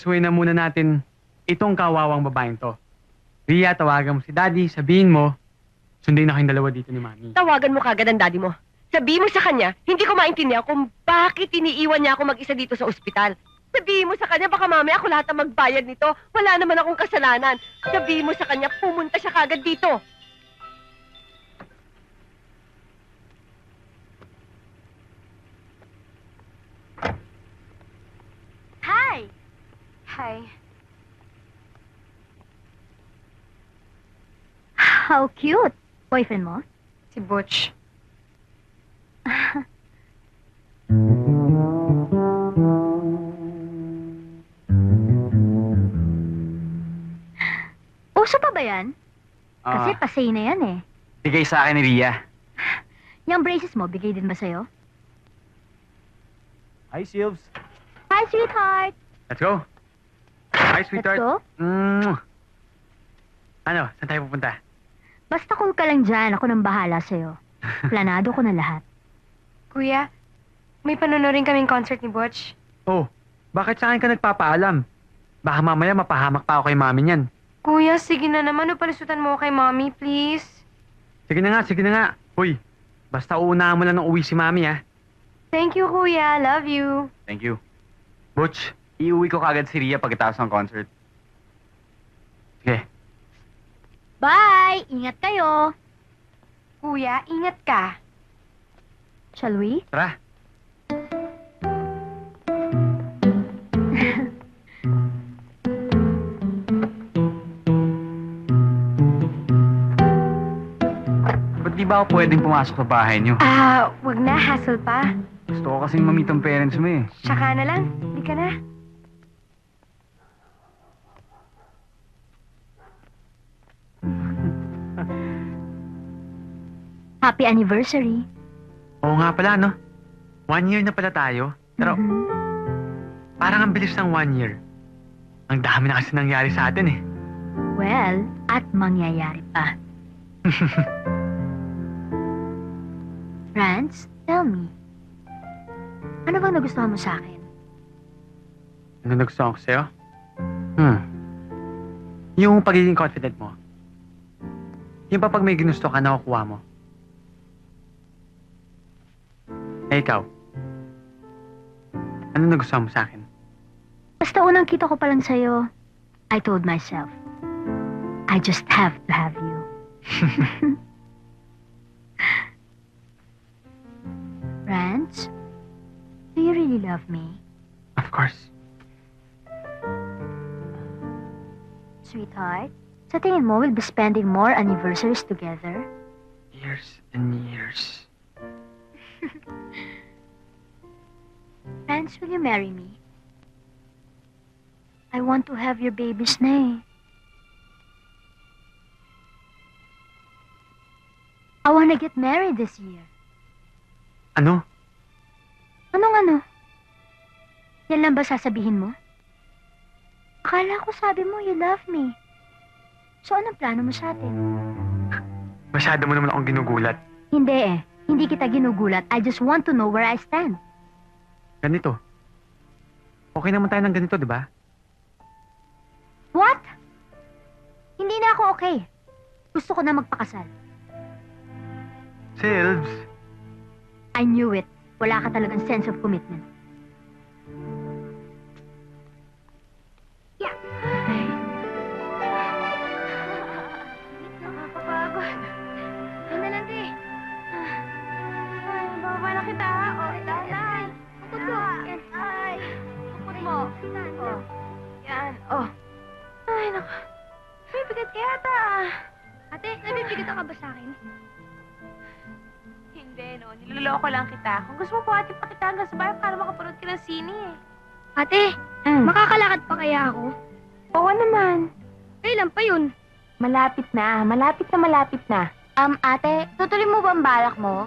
kakasuhin na muna natin itong kawawang babaeng to. Ria, tawagan mo si Daddy, sabihin mo, sundin na kayong dalawa dito ni Mami. Tawagan mo kagad ang daddy mo. Sabihin mo sa kanya, hindi ko maintindihan kung bakit iniiwan niya ako mag-isa dito sa ospital. Sabihin mo sa kanya, baka mamaya ako lahat ang magbayad nito. Wala naman akong kasalanan. Sabihin mo sa kanya, pumunta siya kagad dito. Hi. How cute! Boyfriend mo? Si Butch. Uso pa ba yan? Kasi Ah, pasay na yan eh. bigay sa akin ni Ria. Yung braces mo, bigay din ba sa'yo? Hi, Silves. Hi, sweetheart! Let's go. Hi, Let's sweetheart. go. Mm. Ano, saan tayo pupunta? Basta cool ka lang dyan, ako nang bahala sa'yo. Planado ko na lahat. Kuya, may panonorin kaming concert ni Butch. Oh, bakit sa akin ka nagpapaalam? Baka mamaya mapahamak pa ako kay Mami niyan. Kuya, sige na naman. Upalisutan mo ako kay Mommy, please. Sige na nga, sige na nga. Uy, basta uunahan mo lang ng uwi si Mami, ha? Thank you, Kuya. Love you. Thank you. Butch, Iuwi ko kagad si Ria pagkatapos ng concert. sige. Bye! Ingat kayo! Kuya, ingat ka. Shall we? Tara. Ba't di ba ako pwedeng pumasok sa bahay niyo? Ah, wag na. Hassle pa. Gusto ko kasing mamit ang parents mo eh. Tsaka na lang. Hindi ka na. Happy anniversary! Oo nga pala, no? One year na pala tayo. Pero Mhm. parang ang bilis ng one year. Ang dami na kasi nangyari sa atin, eh. Well, at mangyayari pa. Franz, tell me. Ano bang nagustuhan mo sa akin? Ano nagustuhan ko sa'yo? Hmm. Yung pagiging confident mo. Yung pa pag may ginusto ka, nakukuha mo. Eh, ikaw. Ano nagustuhan mo sa akin? Basta unang kita ko pa lang sa'yo, I told myself, I just have to have you. Franz, do you really love me? Of course. Sweetheart, sa tingin mo we'll be spending more anniversaries together? Years and years. Franz, will you marry me? I want to have your babies na eh. I wanna get married this year. Ano? Anong ano? Yan lang ba sasabihin mo? Akala ko sabi mo you love me. So anong plano mo sa atin? Masyado mo naman akong ginugulat. Hindi eh. Hindi kita ginugulat. I just want to know where I stand. Ganito. Okay naman tayo ng ganito, di ba? What? Hindi na ako okay. Gusto ko na magpakasal. Silves. I knew it. Wala ka talagang sense of commitment. Ay, naku. May bigat ka yata, ah. Ate, nabibigat ka ba sa akin? Hindi, no. Niloloko lang kita. Kung gusto mo po, ate, pakita hanggang sa bahay para makapanood ka ng sine, eh. Ate, makakalakad pa kaya ako? Oo naman. Kailan pa yun? Malapit na. Malapit na malapit na. Um, ate, tutuloy mo ba ang balak mo?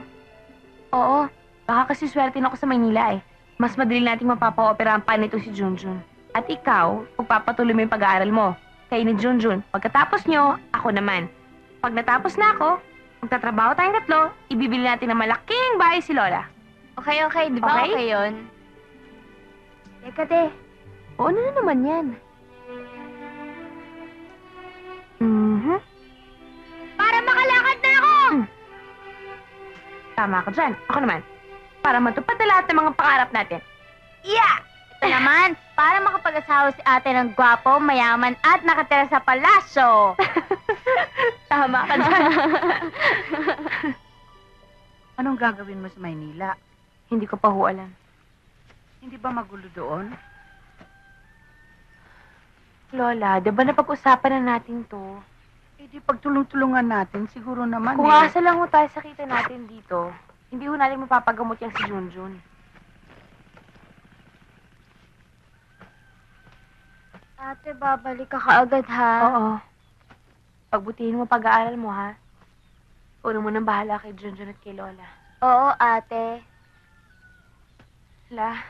Oo. Baka kasi swerte na ako sa Maynila eh. Mas madali nating mapapa-opera ang pa nito si Junjun. At ikaw, pagpapatuloy mo yung pag-aaral mo. Kayo ni Junjun. Pagkatapos nyo, ako naman. Pag natapos na ako, magtatrabaho tayong tatlo, ibibili natin ng malaking bahay si Lola. Okay, okay. Di ba okay yun? Teka, te. O ano na naman yan? Mhm. Para makalakad na ako! Tama ka dyan. Ako naman. Para matupad na lahat ng mga pangarap natin. Yeah! Ito naman, para makapag-asawa si ate ng gwapo, mayaman at nakatira sa palasyo. Tama ka dyan. Anong gagawin mo sa Maynila? Hindi ko pa ho alam. Hindi ba magulo doon? Lola, di ba napag-usapan na natin to? Eh di pagtulong-tulungan natin, siguro naman Kung eh. asa lang ho tayo sakita natin dito, hindi ho natin mapapagamot yan si Junjun. Ate, babalik ka kaagad ha? Oo. Pagbutihin mo pag-aaral mo, ha? Una mo nang bahala kay Junjun at kay Lola. Oo, ate. La,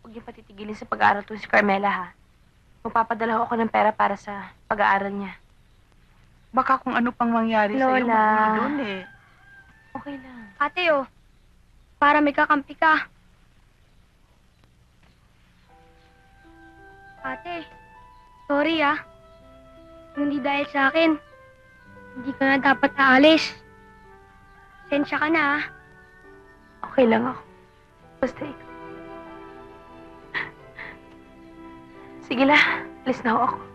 huwag niyo patitigilin sa pag-aaral to si Carmela, ha? Magpapadala ako ng pera para sa pag-aaral niya. Baka kung ano pang mangyari sa'yo, Lola. magulo doon eh. Okay lang. Ate, oh. Para may kakampi ka. Ate, sorry ah. Hindi dahil sa akin. Hindi ka na dapat aalis. Sensya ka na ah. Okay lang ako. Basta ikaw. Sige la, alis na ako.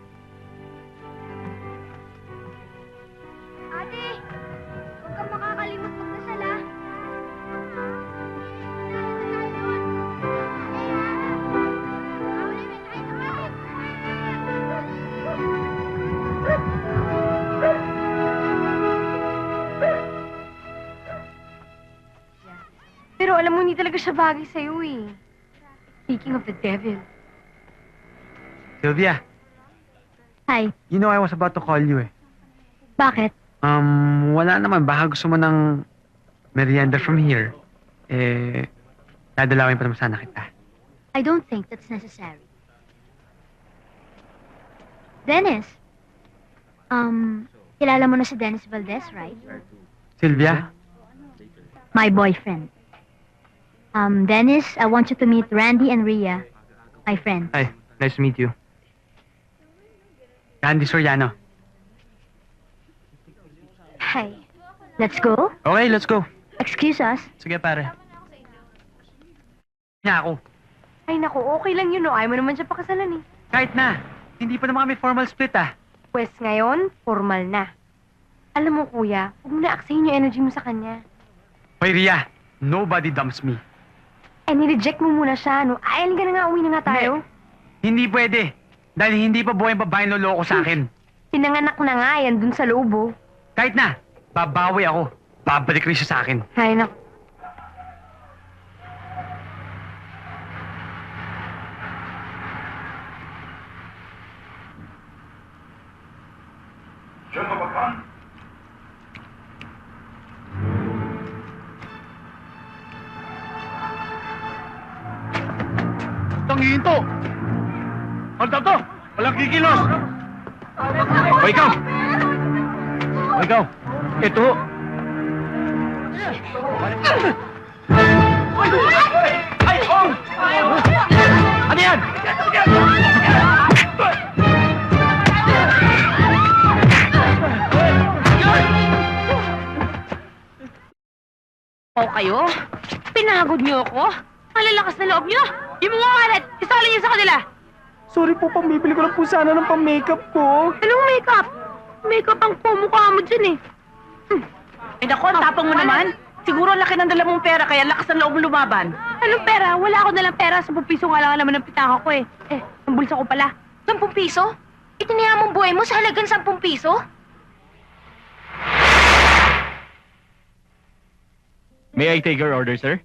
Alam mo, hindi talaga siya bagay sa'yo eh. Speaking of the devil. Sylvia, Hi, you know I was about to call you eh. bakit? Um, wala naman. Baka gusto mo ng merienda from here. Eh, dadalawin pa naman sana kita. I don't think that's necessary. Dennis, um, kilala mo na si Dennis Valdez, right? Sylvia? My boyfriend. Um, Dennis, I want you to meet Randy and Rhea, my friends. Hi, nice to meet you. Candy Soriano. Hi. Let's go. Okay, let's go. Excuse us. Sige, pare. Niya ako. Ay naku, okay lang yun, no? Ayaw mo naman siya pakasalan eh. Kahit na. Hindi pa naman kami formal split ah. Pwes ngayon, formal na. Alam mo, kuya, huwag mo na aksayin yung energy mo sa kanya. Hoy, Ria. Nobody dumps me. Eh, nireject mo muna siya, no? Ay, halika na nga, uwi na nga tayo. Hindi pwede. Dahil hindi pa buhay ang babaeng loloko sa akin. Pinanganak na nga yan dun sa loob, oh. Kahit na. Babawi ako. Babalik rin siya sa akin. Ay, naku. Tangin to! Hold to! Walang kikilos! O ikaw! O ikaw! Ito! Ay! Oh! Ano yan? O kayo? Pinagod niyo ako? Ang lalakas na loob niyo! Yung mga wallet, isali niyo sa kanila! Sorry po, pambibili ko lang po sana ng pang-makeup ko. Anong makeup? Makeup ang pumukha mo dyan eh. Eh nako, tapang mo naman. Siguro ang laki ng dala mong pera, kaya lakas ng loob mo lumaban. Anong pera? Wala ako nalang pera. 10 piso nga lang naman ng pitaka ko eh. Eh, ang bulsa ko pala. 10 piso? Itinaya mong buhay mo sa halagang 10 piso? May I take your order, sir?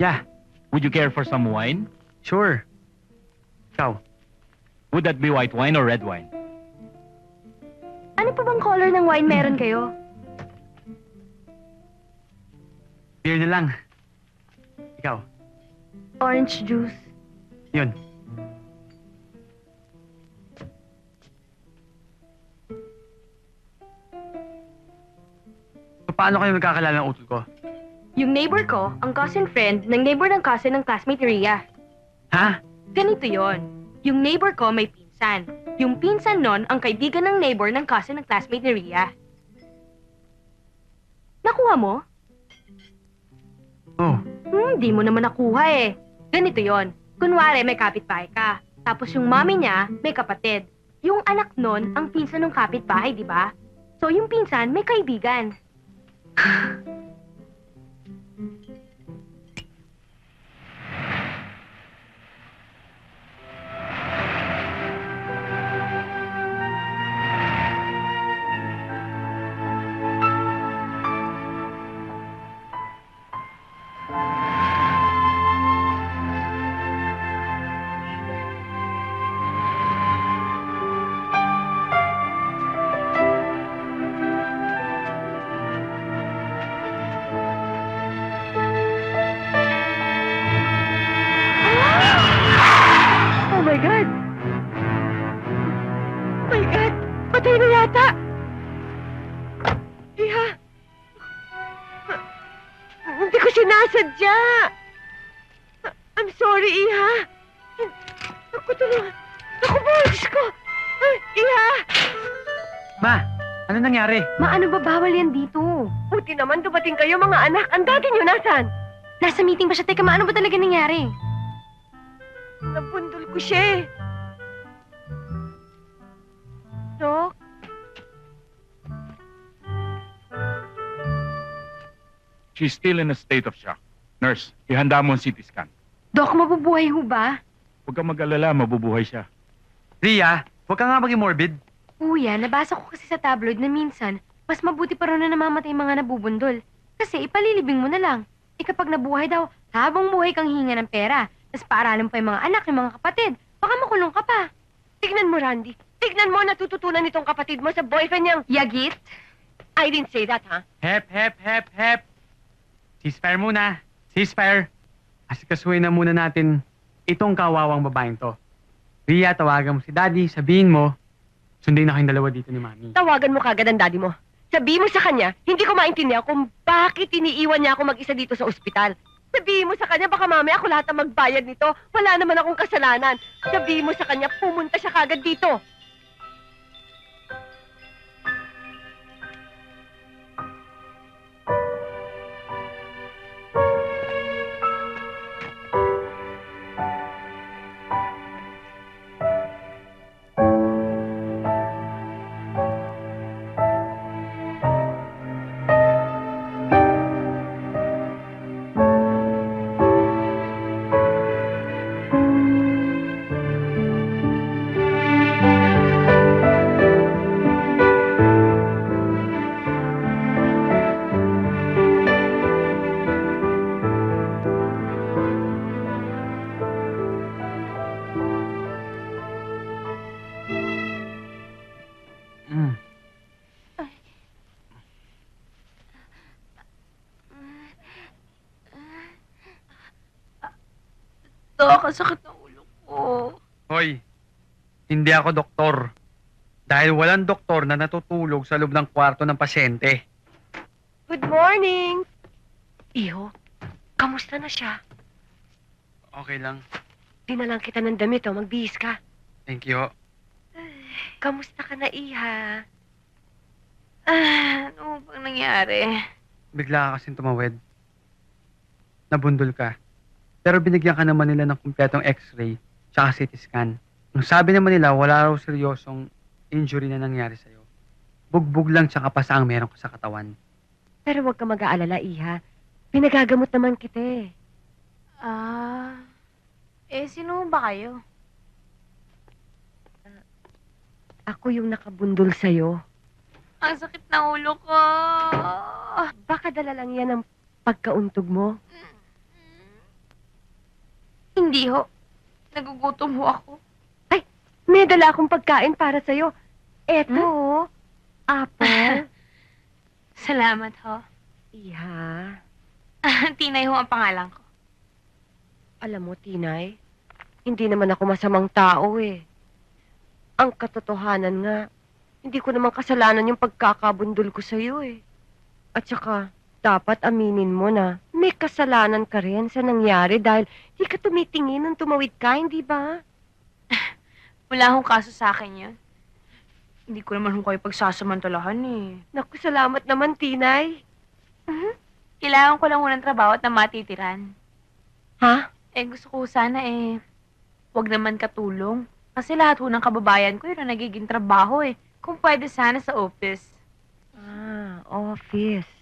Yeah, Would you care for some wine? sure. Ikaw. Would that be white wine or red wine? Ano pa bang color ng wine meron kayo? Beer na lang. Ikaw. Orange juice. Yun. Paano kayo magkakalala ng utol ko? Yung neighbor ko, ang cousin friend ng neighbor ng cousin ng classmate ni Rhea. Ha? Ganito yon. Yung neighbor ko may pinsan. Yung pinsan nun, ang kaibigan ng neighbor ng cousin ng classmate ni Ria. Nakuha mo? Oh, Hmm, di mo naman nakuha eh. Ganito yon. Kunwari, may kapitbahay ka. Tapos yung mami niya, may kapatid. Yung anak nun, ang pinsan ng kapitbahay, di ba? So, yung pinsan, may kaibigan. sinasadya! I'm sorry, Iha! Ako tulungan! Ako po, Diyos ko! Ay, Iha! ma, ano nangyari? Maano ba bawal yan dito? Buti naman dumating kayo mga anak. Ang dati nyo nasan? Nasa meeting ba siya? Teka, maano ba talaga nangyari? Nabundol ko siya eh. Dok? She's still in a state of shock. Nurse, ihanda mo ang CT scan. Dok, mabubuhay ho ba? Huwag kang mag-alala, mabubuhay siya. Ria, huwag ka nga maging morbid. Kuya, nabasa ko kasi sa tabloid na minsan, mas mabuti pa raw na namamatay yung mga nabubundol. Kasi ipalilibing mo na lang. E kapag nabuhay daw, habang buhay kang hinga ng pera, tapos paaralin pa yung mga anak, yung mga kapatid, baka makulong ka pa. Tignan mo, Randy. Tignan mo natututunan nitong kapatid mo sa boyfriend niyang... Yagit? I didn't say that, ha? Hep, hep, hep, hep. Ceasefire muna. Ceasefire. Asikasuhin na muna natin itong kawawang babaeng to. Ria, tawagan mo si Daddy, sabihin mo, sundin na kayong dalawa dito ni Mami. Tawagan mo kagad ang daddy mo. Sabihin mo sa kanya, hindi ko maintindihan kung bakit iniiwan niya ako mag-isa dito sa ospital. Sabihin mo sa kanya, baka mamaya ako lahat ang magbayad nito. Wala naman akong kasalanan. Sabihin mo sa kanya, pumunta siya kagad dito. Dok, ang sakit ng ulo ko. Hoy, hindi ako doktor. Dahil walang doktor na natutulog sa loob ng kwarto ng pasyente. Good morning! Iho, kamusta na siya? Okay lang. Dinalang kita ng damit, oh. Magbihis ka. Thank you. Kamusta ka na, Iha? Ah, ano bang nangyari? Bigla ka kasing tumawid. Nabundol ka. Pero binigyan ka naman nila ng kumpletong x-ray tsaka CT scan. Ang sabi naman nila, wala raw seryosong injury na nangyari sa'yo. Bugbog lang tsaka pasa ang meron ka sa katawan. Pero huwag ka mag-aalala, Iha. Pinagagamot naman kita eh. Ah, eh, sino ba kayo? Ako yung nakabundol sa'yo. Ang sakit ng ulo ko. Baka dala lang yan ang pagkauntog mo. Hindi ho. Nagugutom ho ako. May dala akong pagkain para sa'yo. Eto, oh. Apple. Salamat ho. Iha, Tinay ho ang pangalan ko. alam mo, Tinay, hindi naman ako masamang tao eh. Ang katotohanan nga, hindi ko naman kasalanan yung pagkakabundol ko sa'yo eh. At saka, dapat aminin mo na may kasalanan ka rin sa nangyari dahil di ka tumitingin nung tumawid ka, hindi ba? Wala akong kaso sa akin yun. Hindi ko naman kayo pagsasamantalahan eh. Naku, salamat naman, Tinay. Kailangan ko lang unang trabaho at na matitiran. Ha? Eh, gusto ko sana eh, wag naman katulong. Kasi lahat ho ng kababayan ko yun ang nagiging trabaho eh. Kung pwede sana sa office. Ah, office.